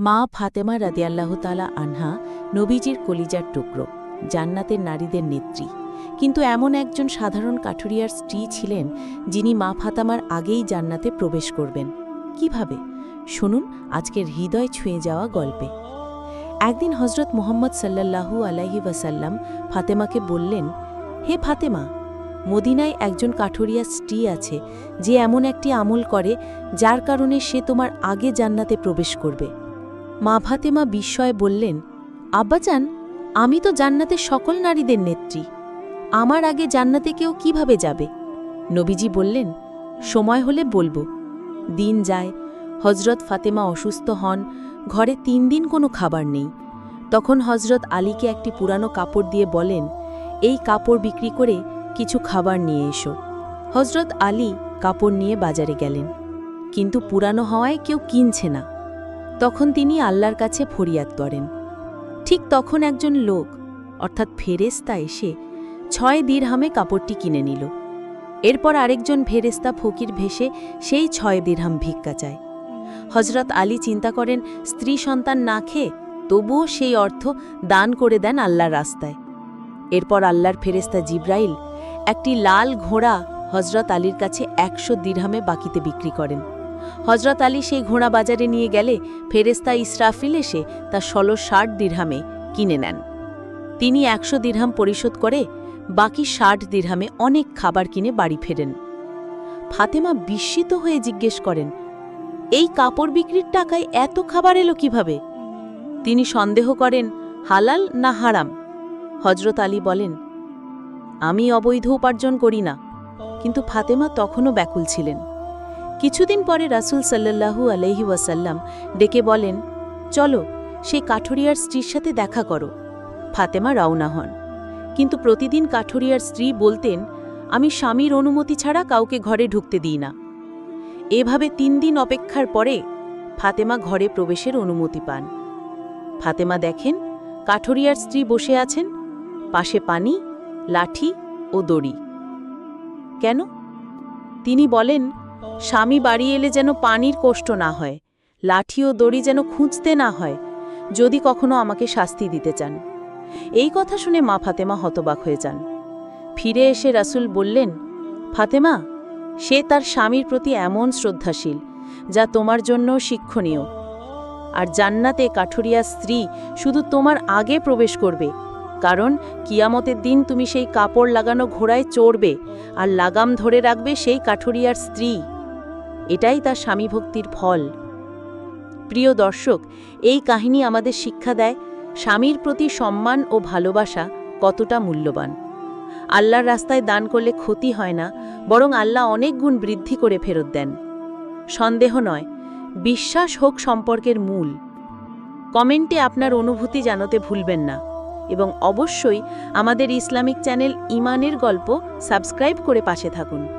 মা ফাতেমা রাদিয়াল্লাহ তালা আনহা নবীজির কলিজার টুকরো, জান্নাতের নারীদের নেত্রী। কিন্তু এমন একজন সাধারণ কাঠুরিয়ার স্ত্রী ছিলেন যিনি মা ফাতামার আগেই জান্নাতে প্রবেশ করবেন। কীভাবে? শুনুন আজকের হৃদয় ছুঁয়ে যাওয়া গল্পে। একদিন হজরত মোহাম্মদ সাল্লাল্লাহু আলাইহি ওয়াসাল্লাম ফাতেমাকে বললেন, হে ফাতেমা, মদিনায় একজন কাঠুরিয়া স্ত্রী আছে যে এমন একটি আমল করে যার কারণে সে তোমার আগে জান্নাতে প্রবেশ করবে। মা ফাতেমা বিস্ময়ে বললেন, আব্বাজান, আমি তো জান্নাতের সকল নারীদের নেত্রী। আমার আগে জান্নাতে কেউ কীভাবে যাবে? নবীজি বললেন, সময় হলে বলব। দিন যায় হজরত ফাতেমা অসুস্থ হন, ঘরে তিন দিন কোনো খাবার নেই। তখন হজরত আলীকে একটি পুরানো কাপড় দিয়ে বলেন, এই কাপড় বিক্রি করে কিছু খাবার নিয়ে এসো। হজরত আলী কাপড় নিয়ে বাজারে গেলেন। কিন্তু পুরানো হওয়ায় কেউ কিনছে না। তখন তিনি আল্লাহর কাছে ফরিয়াদ করেন। ঠিক তখন একজন লোক, অর্থাৎ ফেরেস্তা এসে ছয় দিরহামে কাপড়টি কিনে নিল। এরপর আরেকজন ফেরেস্তা ফকির ভেসে সেই ছয় দিরহাম ভিক্ষা চায়। হজরত আলী চিন্তা করেন, স্ত্রী সন্তান না খেয়ে তবুও সেই অর্থ দান করে দেন আল্লাহর রাস্তায়। এরপর আল্লাহর ফেরেস্তা জিব্রাইল একটি লাল ঘোড়া হজরত আলীর কাছে একশো দিরহামে বাকিতে বিক্রি করেন। হজরত আলী সেই ঘোড়া বাজারে নিয়ে গেলে ফেরেস্তা ইসরাফিল এসে তা ষোলো ষাট দিরহামে কিনে নেন। তিনি একশো দিরহাম পরিশোধ করে বাকি ষাট দিরহামে অনেক খাবার কিনে বাড়ি ফেরেন। ফাতেমা বিস্মিত হয়ে জিজ্ঞেস করেন, এই কাপড় বিক্রির টাকায় এত খাবার এলো কীভাবে? তিনি সন্দেহ করেন, হালাল না হারাম? হজরত আলী বলেন, আমি অবৈধ উপার্জন করি না। কিন্তু ফাতেমা তখনও ব্যাকুল ছিলেন। কিছুদিন পরে রাসুল সাল্লাল্লাহু আলহি ওয়াসাল্লাম ডেকে বলেন, চলো, সেই কাঠুরিয়ার স্ত্রীর সাথে দেখা করো। ফাতেমা রওনা হন। কিন্তু প্রতিদিন কাঠুরিয়ার স্ত্রী বলতেন, আমি স্বামীর অনুমতি ছাড়া কাউকে ঘরে ঢুকতে দিই না। এভাবে তিন দিন অপেক্ষার পরে ফাতেমা ঘরে প্রবেশের অনুমতি পান। ফাতেমা দেখেন, কাঠুরিয়ার স্ত্রী বসে আছেন। পাশে পানি, লাঠি ও দড়ি। কেন? তিনি বলেন স্বামী বাড়ি এলে যেন পানির কষ্ট না হয়, লাঠি ও দড়ি যেন খুঁজতে না হয়, যদি কখনো আমাকে শাস্তি দিতে চান। এই কথা শুনে মা ফাতেমা হতবাক হয়ে যান। ফিরে এসে রাসুল বললেন, ফাতেমা, সে তার স্বামীর প্রতি এমন শ্রদ্ধাশীল, যা তোমার জন্য শিক্ষণীয়। আর জান্নাতে কাঠুরিয়া স্ত্রী শুধু তোমার আগে প্রবেশ করবে কারণ কিয়ামতের দিন তুমি সেই কাপড় লাগানো ঘোড়ায় চড়বে আর লাগাম ধরে রাখবে সেই কাঠুরিয়ার স্ত্রী। এটাই তার স্বামী ভক্তির ফল। প্রিয় দর্শক, এই কাহিনী আমাদের শিক্ষা দেয় স্বামীর প্রতি সম্মান ও ভালোবাসা কতটা মূল্যবান। আল্লাহর রাস্তায় দান করলে ক্ষতি হয় না, বরং আল্লাহ অনেক গুণ বৃদ্ধি করে ফেরত দেন। সন্দেহ নয়, বিশ্বাস হোক সম্পর্কের মূল। কমেন্টে আপনার অনুভূতি জানাতে ভুলবেন না। এবং অবশ্যই আমাদের ইসলামিক চ্যানেল ইমানের গল্প সাবস্ক্রাইব করে পাশে থাকুন।